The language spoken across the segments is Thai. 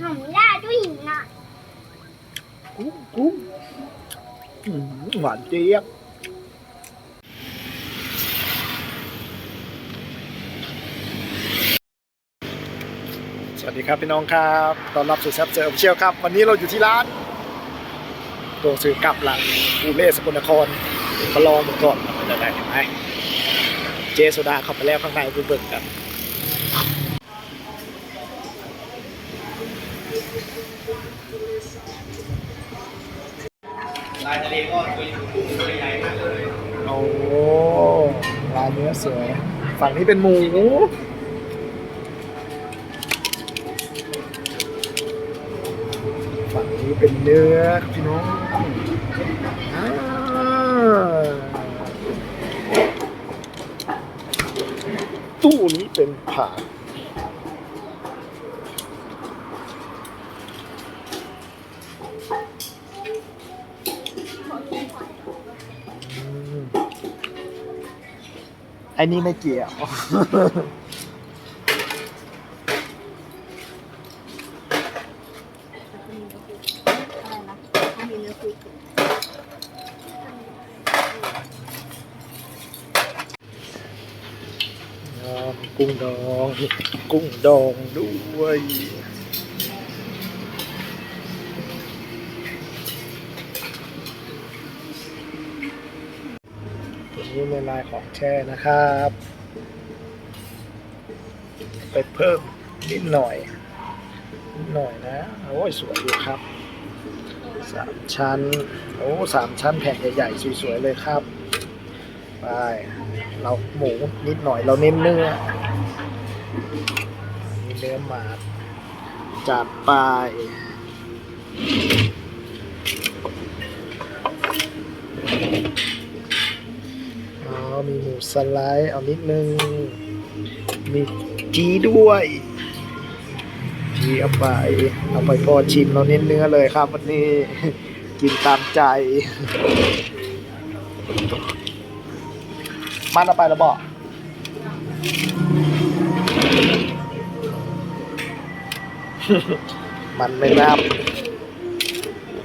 ทำได้ด้วยหินอะกุ้งกุ้งอื้อหือหวานเจี๊ยบสวัสดีครับพี่น้องครับตอนรับสู่แซฟเจอร์เชียวครับ วันนี้เราอยู่ที่ร้านตัวซื้อกลับหละอูเล่สกลนครมาลองมันก่อนว่ามันจะได้ไหมเจโซดาเข้าไปแล้วข้างในไปเบิ่งกัน ร้านเนื้อสวย ฝั่งนี้เป็นหมูฝั่งนี้เป็นเนื้อพี่น้องตู้นี้เป็นผัก อ้นี่ไม่เกี่ยวอะไรนะถ้ามีเนื้อคุยกุ้งดอง กุ้งดองด้วย ของแช่นะครับ ไปเพิ่มนิดหน่อยนิดหน่อยนะโอ้ยสวยอยู่ครับสามชั้นโอ้สามชั้นแผ่นใหญ่ๆสวยๆเลยครับไปเราหมูนิดหน่อยเราเน้นเนื้อมีเนื้อหมาจัดไปอ๋อมีหมู สไลด์เอานิดนึง มีจีด้วย จีเอาไป เอาไปพอชิมเราเน้นเนื้อเลยครับ วันนี้กินตามใจ มันเอาไปแล้วบอกมันไม่นับ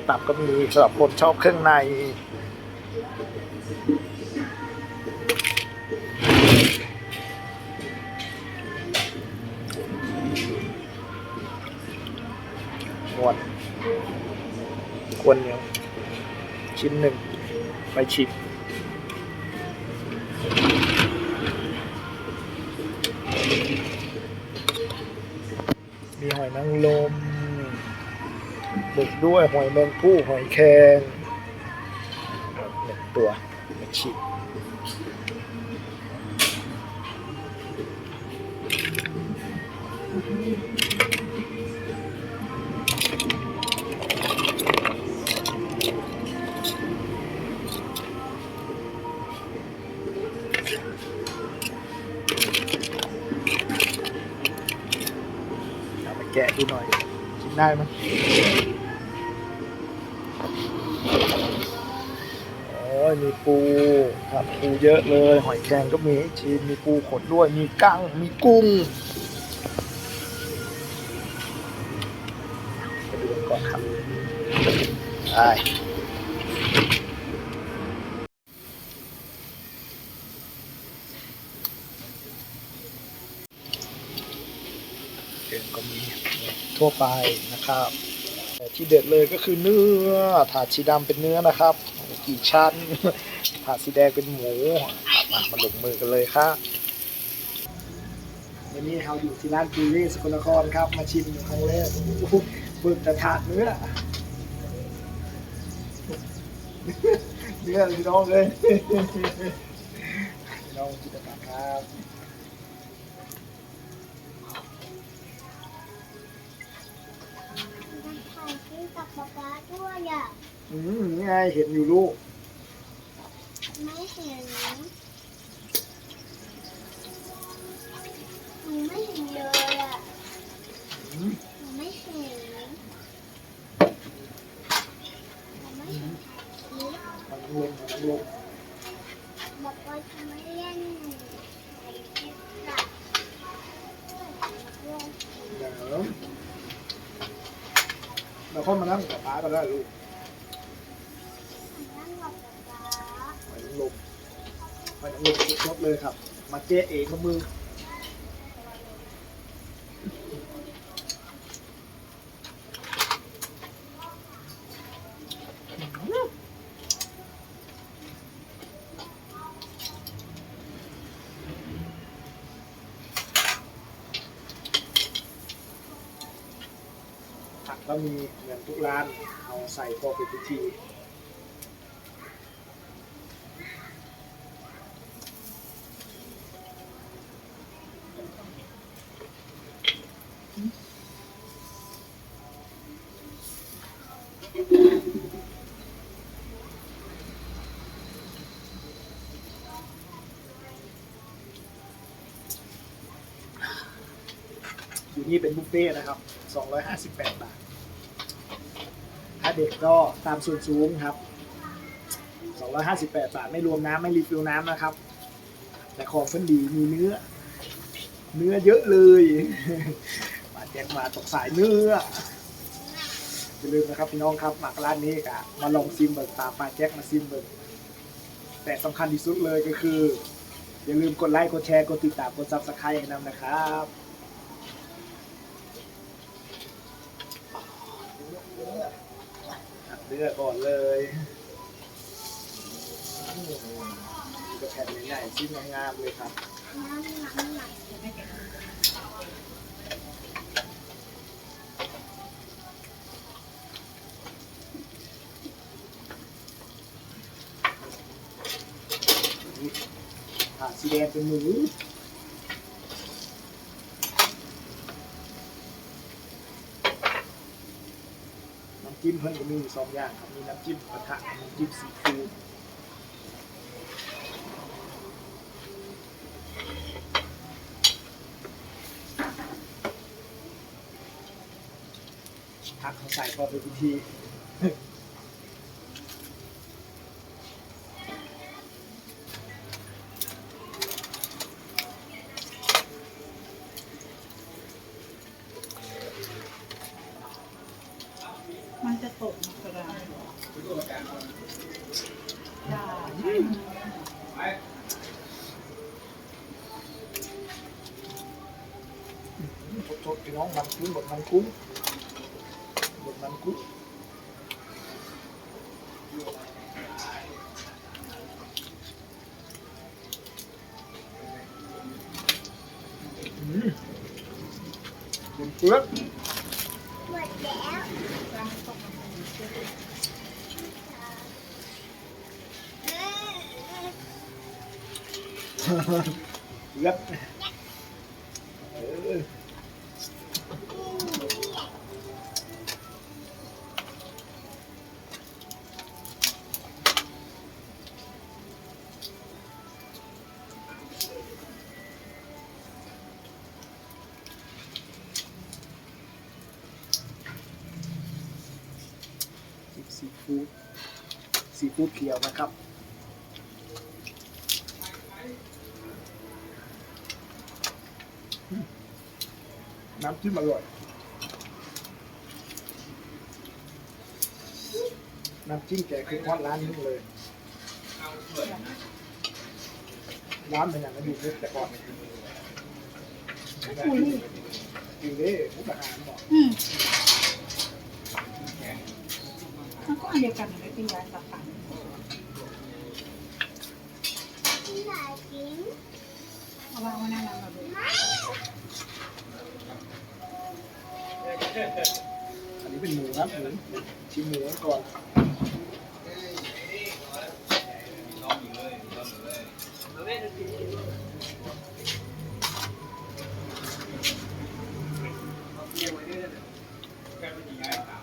ตับก็มีสำหรับคนชอบเครื่องใน งวดควรเหนียว ชิ้นหนึ่ง ไปชิมมีหอยนางรมหมึกด้วยหอยแมงผู้หอยแครงหนึ่งตัวมาชิม กะดูหน่อยกินได้ไหมโอ้ยมีปูครับปูเยอะเลย หอยแครงก็มีให้ชิมมีปูขดด้วย มีกั้ง มีกุ้งไปดูกันก่อนครับ ได้ เดินก็มีทั่วไปนะครับแต่ที่เด็ดเลยก็คือเนื้อ ถาดสีดำเป็นเนื้อนะครับ กี่ชั้น ถาดสีแดงเป็นหมูมามาลงมือกันเลยครับวันนี้เราอยู่ที่ร้านปูรีสกลนครครับ มาชิมครั้งแรกโอ้โหเบิกแต่ถาดเนื้อ เนื้อพี่น้องเลย พี่น้องจิตตกครับ อะอืมนี่ไงเห็นอยู่ลูก ไม่เห็นหนูไม่เห็นเลยอะอืม หนูไม่เห็นหนูไม่เห็นถ่ายคลิปมันรวมมันรวมบอกว่าจะไม่เล่นถ่ายคลิปอะเดี๋ยวเราก็มานั่งกับป้าก็ได้ลูก หอยนางรมดเลยครับ มาเจ๊เองกับมือผักก็มีเหมือนทุกร้าน เอาใส่พอเป็นพิธี นี่เป็นบุฟเฟ่นะครับ 258 บาท ถ้าเด็กก็ตามส่วนสูงครับ 258 บาท ไม่รวมน้ำไม่รีฟิลน้ำนะครับ แต่ของเพิ่นดีมีเนื้อ เนื้อเยอะเลยมาแจ็คมาตกสายเนื้ออย่าลืมนะครับพี่น้องครับหมักร้านนี้กะมาลองซิมเบิร์ตามปาแจ็คมาซิมเบิร์แต่สำคัญที่สุดเลยก็คือ อย่าลืมกดไลค์ กดแชร์ กดติดตาม กดซับสไครต์ให้นำนะครับ เลือกก่อนเลยกระแผ่นใหญ่ๆชิ้นงามๆเลยครับผ่าสีแดงเป็นหมูน้ำจิ้ม เพิ่นก็มีอยู่สองอย่างครับมีน้ำจิ้มกระทะน้ำจิ้มซีฟู้ดผักเขาใส่พอเป็นพิธี เป็นเฟู้ดซีฟู้ดเขียวนะครับน้ำจิ้มอร่อย น้ำจิ้มแกงคือทอดร้านนี้เลย ร้านเป็นอย่างนั้นอยู่ที่แต่ก่อนอยู่นี่มุกอาหารบอกอื มันก็อันเดียวกันไม่เป็นยาสับปันเอาวางไว้หน้าร้านเราดูอันนี้เป็นหมูนะหมูชิมหมูก่อนห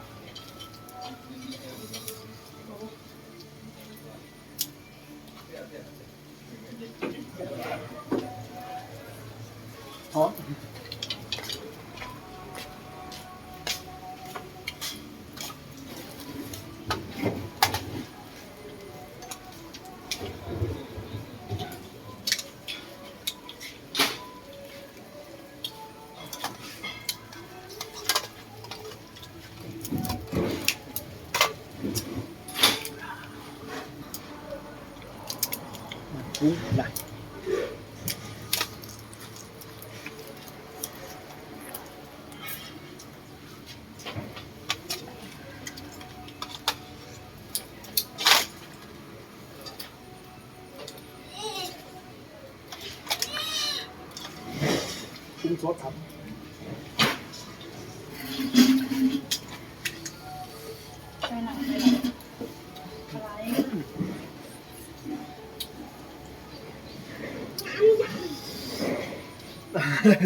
来。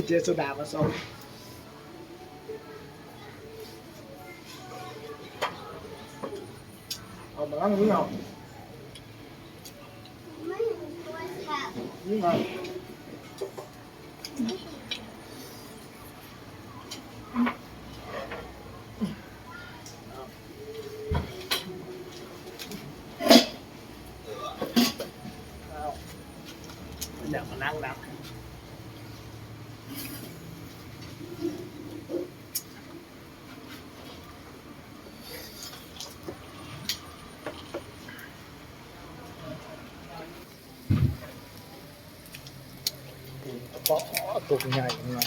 เจสุดามาส่งเอามาล้างมือเอา ไม่เห็นตัวค่ะ นี่มาเอาเดี๋ยวมานั่งนับ ก็ ตัวใหญ่ยังไง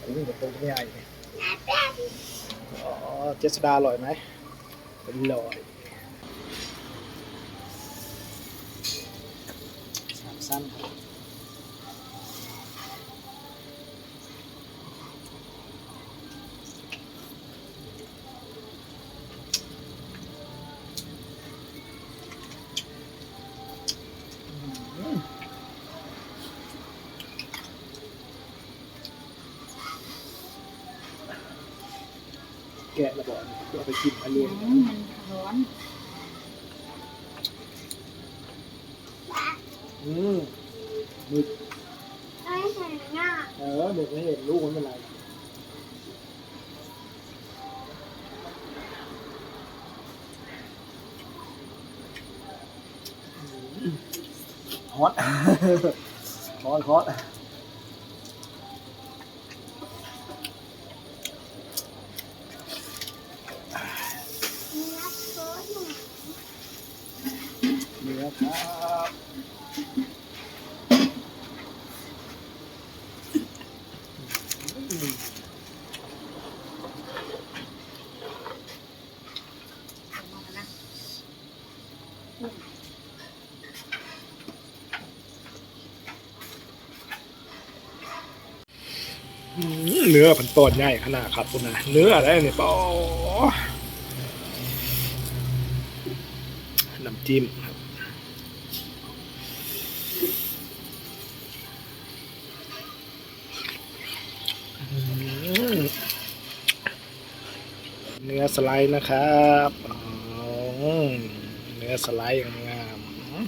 อันนี้ตัวใหญ่เนี่ยอ๋อเจสดาอร่อยไหมอร่อย เบิดเอาไปกินอันอืนี้มมันร้อนอืมหมึกไม่เห็นหน้าเออหมึกไม่เห็นลูกมันเป็นไรอืมฮอตฮอตฮอต เนื้อโคตรหนุ่ม เนื้อครับอืม มานะ อืม เนื้อผันตอนใหญ่ขนาดครับคุณนะเนื้ออะไรเนี่ยปอน้ำจิ้มครับเนื้อสไลด์นะครับอ๋อ นื้อสไลด์งามๆลง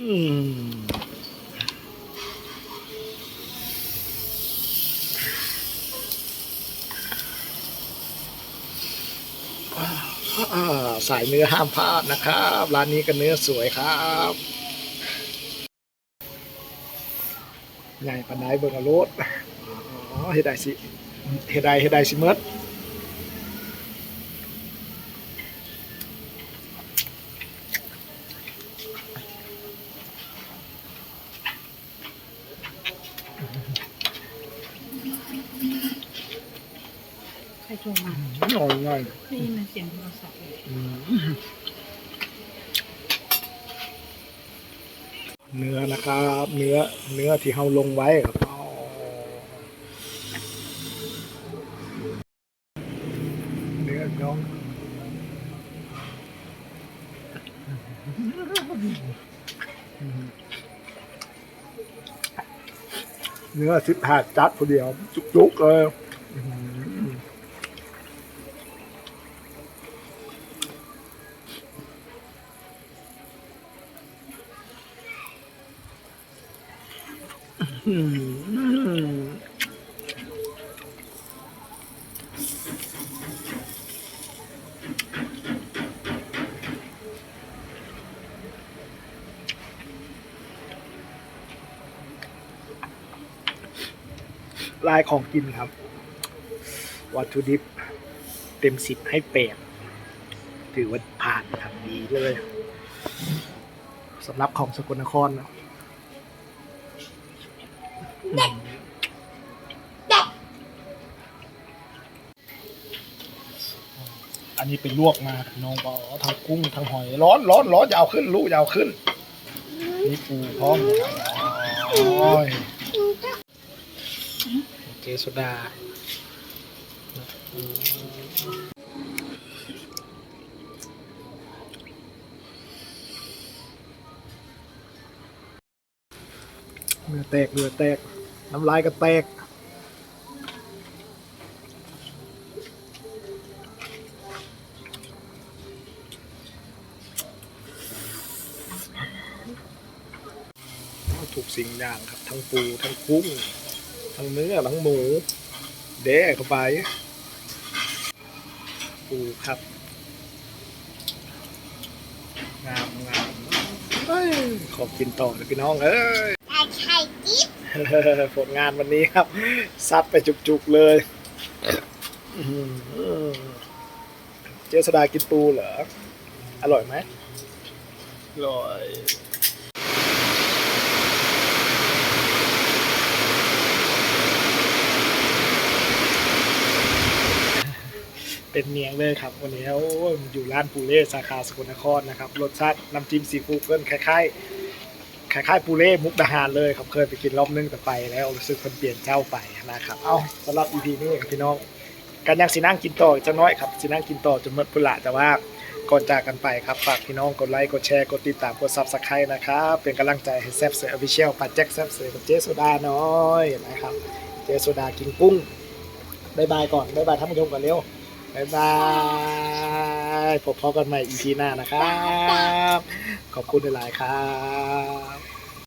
อืมอ่าสายเนื้อห้ามพลาดนะครับ ร้านนี้ก็เนื้อสวยครับใหญ่ปนไดเบิร์กโรดอ๋อเฮดไดสิเฮดไดเฮดไดสิเมิร์ด嗯ใครโทรมาหน่อยหน่อยได้ยินมันเสียงโทรศัพท์เลยอืมเนื้อนะครับ เนื้อเนื้อที่เราลงไว้ครับอ๋อเนื้อน้อง เนื้อสิบแปดจัดพอเดียว จุกๆเลยอืม ลายของกินครับ วัตถุดิบเต็มสิบให้แปดถือว่าผ่านครับดีเลยสำหรับของสกลนครนะอันนี้เป็นลวกมาน้องก็เอาทั้งกุ้งทั้งหอย ร้อนร้อนร้อนยาวขึ้นลูกยาวขึ้น นี่ปูพร้อมโอ้ย เจโซดาเนื้อแตกเนื้อแตก น้ำลายก็แตกทุกสิ่งอย่างครับ ทั้งปูทั้งกุ้ง ทั้งเนื้อทั้งหมูเด้เข้าไปปูครับงามงามเอ้ยขอกินต่อเลยพี่น้องเอ้ยแต่ไข่จิ๊บผลงานวันนี้ครับ ซัดไปจุกๆเลยอื้อหือเจษดากินปูเหรอ อร่อยไหมอร่อย เป็นเนียงเลยครับวันนี้โอ้ยอยู่ร้านปูเล่สาขาสกลนครนะครับรสชาติน้ำจิ้มซีฟู้ดเพิ่นคล้ายๆคล้ายๆปูเล่มุกดาหารเลยครับเคยไปกินรอบนึงแต่ไปแล้วรู้สึกคนเปลี่ยนเจ้าไปนะครับเอาสำหรับ EP นี้พี่น้องกันยังสินั่งกินต่อจะน้อยครับสินั่งกินต่อจนหมดพุละแต่ว่าก่อนจากกันไปครับฝากพี่น้องกดไลค์กดแชร์กดติดตามกดซับสไครต์นะครับเป็นกำลังใจให้แซฟเซอร์ออฟฟิเชียลปัดแจ็คแซฟเซอร์กับเจโซดาน้อยนะครับเจโซดากินกุ้งบายบายก่อนบายบายท่านผู้ชมก่อนเร็ว บายบายพบกันใหม่ EP หน้านะครับ ขอบคุณหลายๆครับ